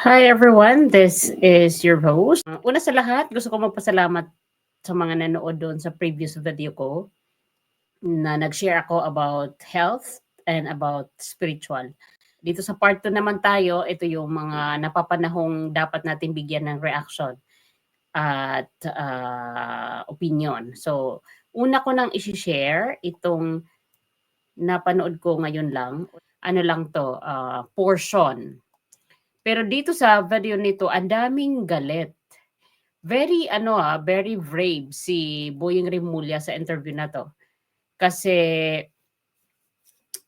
Hi everyone, this is your host. Uh, Una sa lahat, gusto ko magpasalamat sa mga nanood doon sa previous video ko na nag-share ako about health and about spiritual. Dito sa part 2 naman tayo, ito yung mga napapanahong dapat natin bigyan ng reaction at ah, opinion. So, una ko nang isi-share itong napanood ko ngayon lang. Ano lang to, ah, portion pero dito sa video nito, ang daming galit. Very ano ah, very brave si Boying Rimulya sa interview na to. Kasi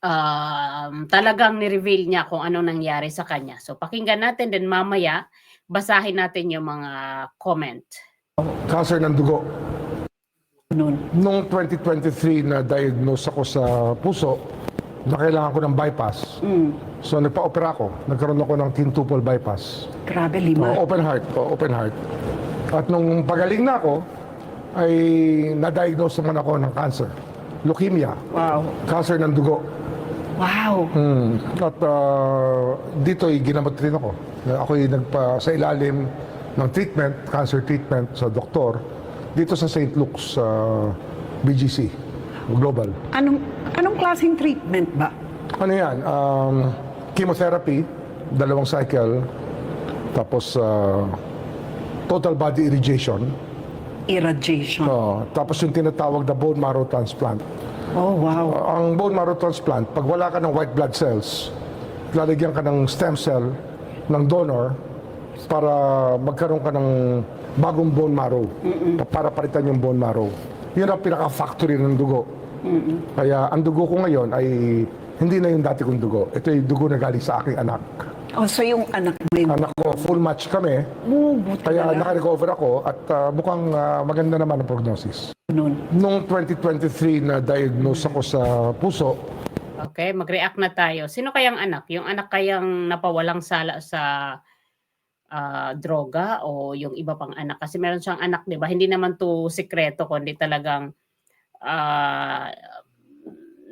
um, talagang ni-reveal niya kung ano nangyari sa kanya. So pakinggan natin din mamaya, basahin natin yung mga comment. cancer ng dugo. Noon. Noong 2023 na diagnose ako sa puso, na kailangan ko ng bypass. So nagpa-opera ako. Nagkaroon ako ng quintuple bypass. Grabe, Oh, lima. open heart. Oh, open heart. At nung pagaling na ako, ay na-diagnose naman ako ng cancer. Leukemia. Wow. Cancer ng dugo. Wow. Hmm. At ah, dito ay ginamot rin ako. Na Ako'y nagpa sa ilalim ng treatment, cancer treatment sa doktor dito sa St. Luke's sa BGC Global. Anong anong klaseng treatment ba? Ano yan? Um, chemotherapy, dalawang cycle, tapos ah, total body irrigation, Irradiation. Oh, tapos yung tinatawag na bone marrow transplant. Oh, wow. Ang bone marrow transplant, pag wala ka ng white blood cells, lalagyan ka ng stem cell ng donor para magkaroon ka ng bagong bone marrow pa- para palitan yung bone marrow. Yun ang pinaka-factory ng dugo. Kaya ang dugo ko ngayon ay hindi na yung dati kong dugo. Ito yung dugo na galing sa aking anak. Oh, so yung anak mo yun. Anak ko, full match kami. Oh, buti Kaya na naka-recover ako at ah, mukhang ah, maganda naman ang prognosis. Noon. Noong 2023 na diagnose ako sa puso, Okay, mag-react na tayo. Sino kayang anak? Yung anak kayang napawalang sala sa ah, droga o yung iba pang anak? Kasi meron siyang anak, di ba? Hindi naman to sekreto, kundi talagang ah,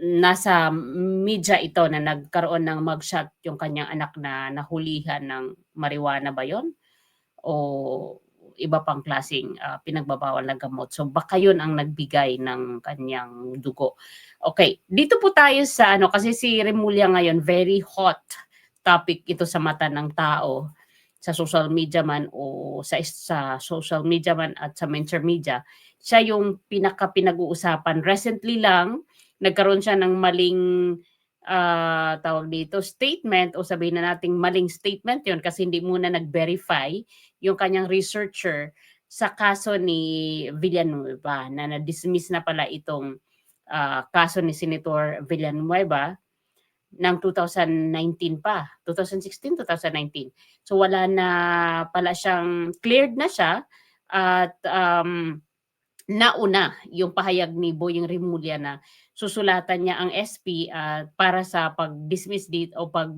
nasa media ito na nagkaroon ng mugshot yung kanyang anak na nahulihan ng marijuana ba yon o iba pang klaseng ah, pinagbabawal na gamot. So baka yun ang nagbigay ng kanyang dugo. Okay, dito po tayo sa ano kasi si Remulla ngayon very hot topic ito sa mata ng tao sa social media man o sa sa social media man at sa mainstream media. Siya yung pinaka pinag-uusapan recently lang nagkaroon siya ng maling ah, tawag dito statement o sabihin na nating maling statement yon kasi hindi muna nag-verify yung kanyang researcher sa kaso ni Villanueva na na-dismiss na pala itong ah, kaso ni Senator Villanueva ng 2019 pa, 2016, 2019. So wala na pala siyang cleared na siya at um, nauna yung pahayag ni Boying Rimulya na susulatan niya ang SP at para sa pag-dismiss date o pag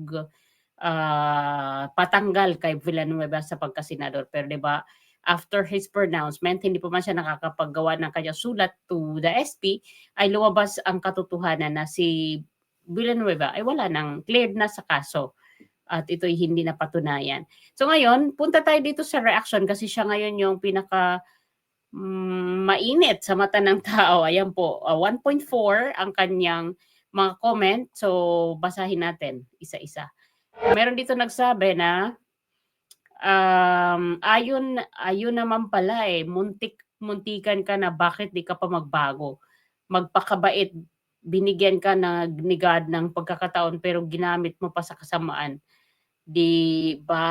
ah, patanggal kay Villanueva sa pagkasenador. Pero 'di ba, after his pronouncement, hindi pa man siya nakakapaggawa ng kanyang sulat to the SP, ay lumabas ang katotohanan na si Villanueva ay wala nang cleared na sa kaso at ito'y hindi napatunayan. So ngayon, punta tayo dito sa reaction kasi siya ngayon yung pinaka mainit sa mata ng tao. Ayan po, ah, 1.4 ang kanyang mga comment. So basahin natin isa-isa. Meron dito nagsabi na um, ayon ayon naman pala eh muntik muntikan ka na bakit di ka pa magbago magpakabait binigyan ka na ni God ng pagkakataon pero ginamit mo pa sa kasamaan di ba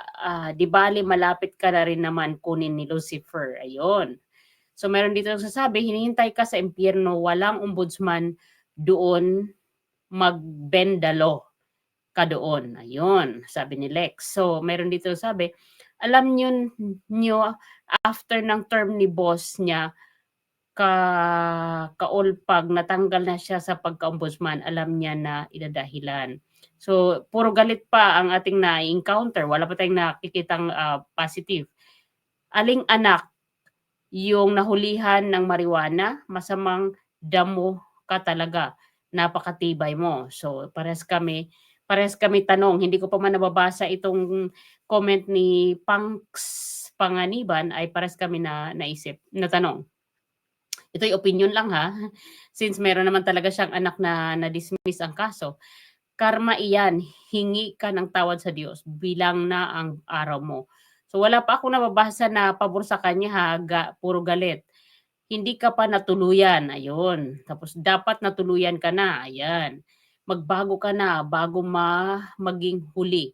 ah, di bali malapit ka na rin naman kunin ni Lucifer ayon so meron dito nagsasabi hinihintay ka sa impyerno walang ombudsman doon magbendalo ka doon. Ayun, sabi ni Lex. So, meron dito sabi, alam nyo, nyo after ng term ni boss niya, ka kaulpag natanggal na siya sa pagka-ombudsman, alam niya na idadahilan. So, puro galit pa ang ating na-encounter. Wala pa tayong nakikitang ah, positive. Aling anak, yung nahulihan ng marijuana, masamang damo ka talaga. Napakatibay mo. So, pares kami Parehas kami tanong, hindi ko pa man nababasa itong comment ni Panks Panganiban ay parehas kami na naisip, na tanong. Ito'y opinion lang ha, since meron naman talaga siyang anak na na-dismiss ang kaso. Karma iyan, hingi ka ng tawad sa Diyos, bilang na ang araw mo. So wala pa ako nababasa na pabor sa kanya ha, ga, puro galit. Hindi ka pa natuluyan, ayun. Tapos dapat natuluyan ka na, ayan. Magbago ka na bago ma maging huli.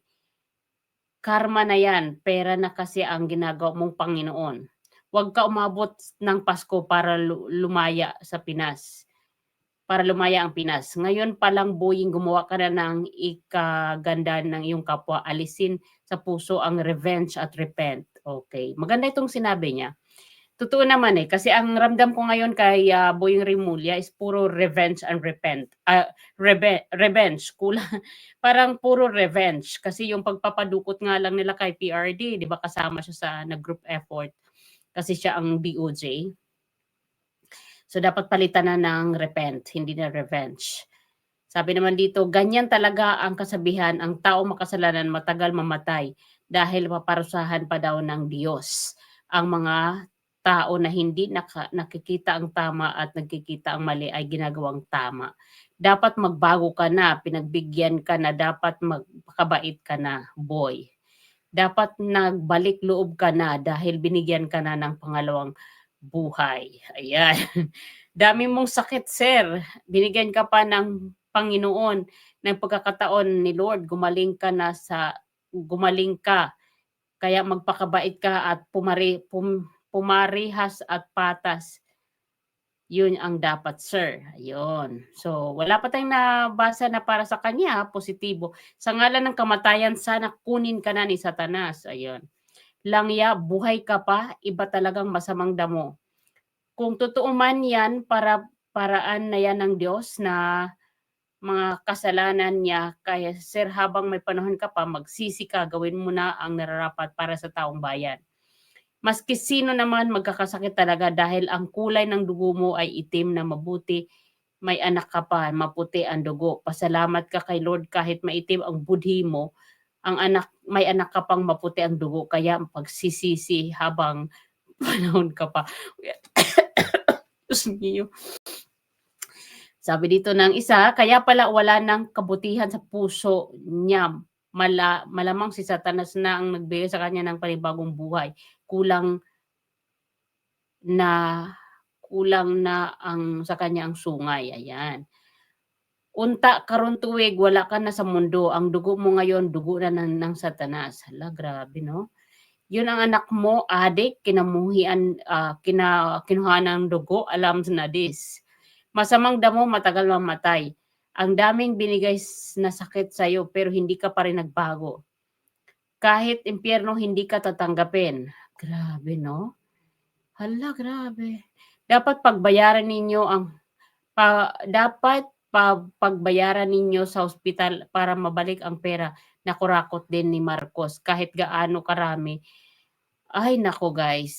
Karma na yan, pera na kasi ang ginagawa mong Panginoon. Huwag ka umabot ng Pasko para lu- lumaya sa Pinas. Para lumaya ang Pinas. Ngayon pa lang, Boying, gumawa ka na ng ikaganda ng iyong kapwa. Alisin sa puso ang revenge at repent. Okay. Maganda itong sinabi niya. Totoo naman eh. Kasi ang ramdam ko ngayon kay ah, Boying Rimulya is puro revenge and repent. Ah, rebe- revenge. Kulang. Parang puro revenge. Kasi yung pagpapadukot nga lang nila kay PRD, di ba kasama siya sa nag-group effort kasi siya ang DOJ. So dapat palitan na ng repent, hindi na revenge. Sabi naman dito, ganyan talaga ang kasabihan, ang tao makasalanan matagal mamatay dahil paparusahan pa daw ng Diyos ang mga tao na hindi naka, nakikita ang tama at nagkikita ang mali ay ginagawang tama. Dapat magbago ka na, pinagbigyan ka na, dapat magpakabait ka na, boy dapat nagbalik loob ka na dahil binigyan ka na ng pangalawang buhay. Ayan. Dami mong sakit, sir. Binigyan ka pa ng Panginoon ng pagkakataon ni Lord. Gumaling ka na sa gumaling ka. Kaya magpakabait ka at pumari, pum, pumarihas at patas. Yun ang dapat, sir. Ayun. So, wala pa tayong nabasa na para sa kanya, positibo. Sa ngalan ng kamatayan, sana kunin ka na ni Satanas. Ayun. Langya, buhay ka pa, iba talagang masamang damo. Kung totoo man yan, para paraan na yan ng Diyos na mga kasalanan niya, kaya sir, habang may panahon ka pa, magsisi ka, gawin mo na ang nararapat para sa taong bayan. Maski sino naman magkakasakit talaga dahil ang kulay ng dugo mo ay itim na mabuti, may anak ka pa, maputi ang dugo. Pasalamat ka kay Lord kahit maitim ang budhi mo, ang anak may anak ka pang maputi ang dugo kaya pagsisisi habang panahon ka pa. Sabi dito ng isa, kaya pala wala ng kabutihan sa puso niya. Mala, malamang si Satanas na ang nagbigay sa kanya ng panibagong buhay. Kulang na kulang na ang sa kanya ang sungay. Ayan. Unta karon tuwig wala ka na sa mundo. Ang dugo mo ngayon dugo na ng, ng Satanas. Hala, grabe no. Yun ang anak mo, adik, kinamuhian, ah, kina, kinuha ng dugo, alam na this. Masamang damo, matagal mamatay. Ang daming binigay na sakit sa iyo pero hindi ka pa rin nagbago. Kahit impyerno, hindi ka tatanggapin. Grabe, no? Hala, grabe. Dapat pagbayaran ninyo ang pa, dapat pa, pagbayaran ninyo sa ospital para mabalik ang pera na kurakot din ni Marcos kahit gaano karami. Ay nako guys.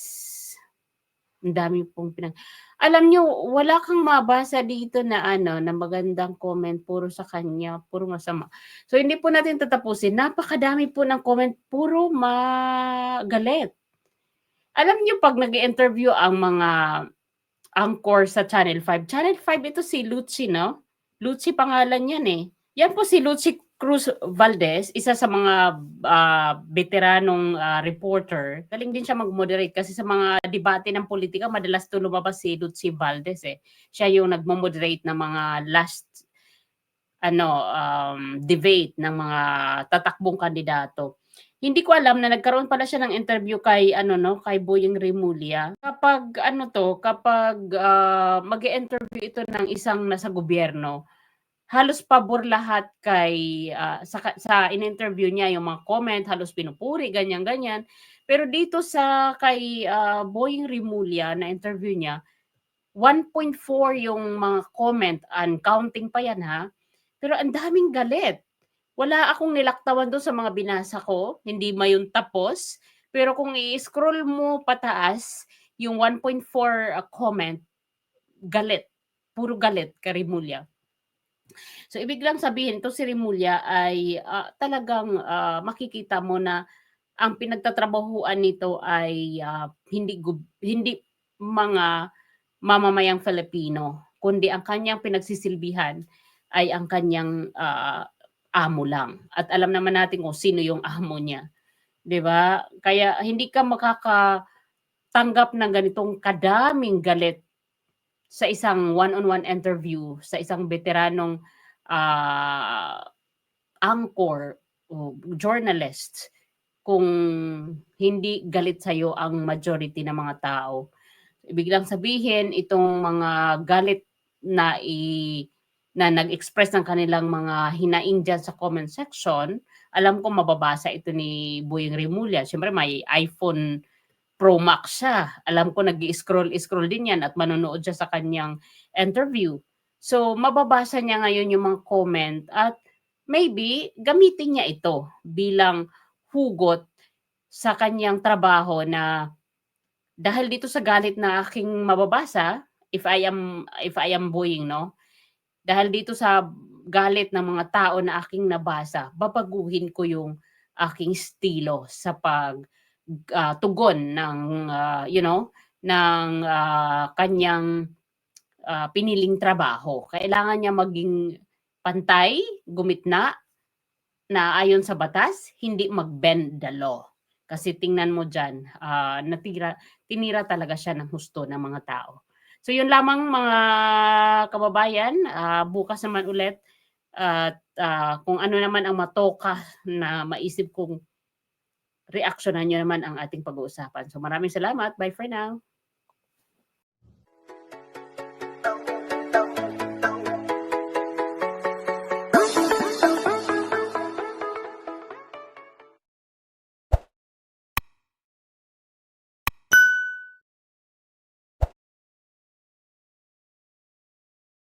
Ang dami pong pinag alam nyo, wala kang mabasa dito na ano, na magandang comment, puro sa kanya, puro masama. So hindi po natin tatapusin. Napakadami po ng comment, puro magalit. Alam nyo, pag nag interview ang mga anchor sa Channel 5, Channel 5 ito si Lucci, no? Lucci pangalan yan eh. Yan po si Lucci Cruz Valdez, isa sa mga ah, veteranong ah, reporter. Galing din siya mag-moderate kasi sa mga debate ng politika, madalas to lumabas si Lucci Valdez eh. Siya yung nagmo-moderate ng mga last ano um, debate ng mga tatakbong kandidato. Hindi ko alam na nagkaroon pala siya ng interview kay ano no, kay Boyeng Remulla. Kapag ano to, kapag ah, mag-interview ito ng isang nasa gobyerno, halos pabor lahat kay ah, sa sa in-interview niya yung mga comment, halos pinupuri ganyan ganyan. Pero dito sa kay ah, Boyeng Remulla na interview niya, 1.4 yung mga comment and counting pa yan ha. Pero ang daming galit. Wala akong nilaktawan doon sa mga binasa ko, hindi mayon tapos. Pero kung i-scroll mo pataas, yung 1.4 uh, comment, galit. Puro galit kay Remulla. So ibig lang sabihin, 'to si Rimulya ay ah, talagang ah, makikita mo na ang pinagtatrabahuan nito ay ah, hindi hindi mga mamamayang Filipino, kundi ang kanyang pinagsisilbihan ay ang kanyang ah, amo lang. At alam naman natin kung sino yung amo niya. 'Di ba? Kaya hindi ka makakatanggap ng ganitong kadaming galit sa isang one-on-one interview sa isang veteranong ah, anchor o journalist kung hindi galit sa'yo ang majority ng mga tao. Ibig lang sabihin, itong mga galit na i na nag-express ng kanilang mga hinaing dyan sa comment section, alam ko mababasa ito ni Boyeng Rimulya. Siyempre may iPhone Pro Max siya. Alam ko nag scroll scroll din yan at manonood siya sa kanyang interview. So mababasa niya ngayon yung mga comment at maybe gamitin niya ito bilang hugot sa kanyang trabaho na dahil dito sa galit na aking mababasa if I am if I am Boying no dahil dito sa galit ng mga tao na aking nabasa babaguhin ko yung aking estilo sa pag ah, tugon ng ah, you know ng ah, kanyang ah, piniling trabaho. Kailangan niya maging pantay gumitna na ayon sa batas hindi mag-bend the law. Kasi tingnan mo diyan natira tinira talaga siya ng husto ng mga tao So yun lamang mga kababayan, ah, bukas naman ulit at ah, kung ano naman ang matoka na maisip kong reaksyonan nyo naman ang ating pag-uusapan. So maraming salamat. Bye for now.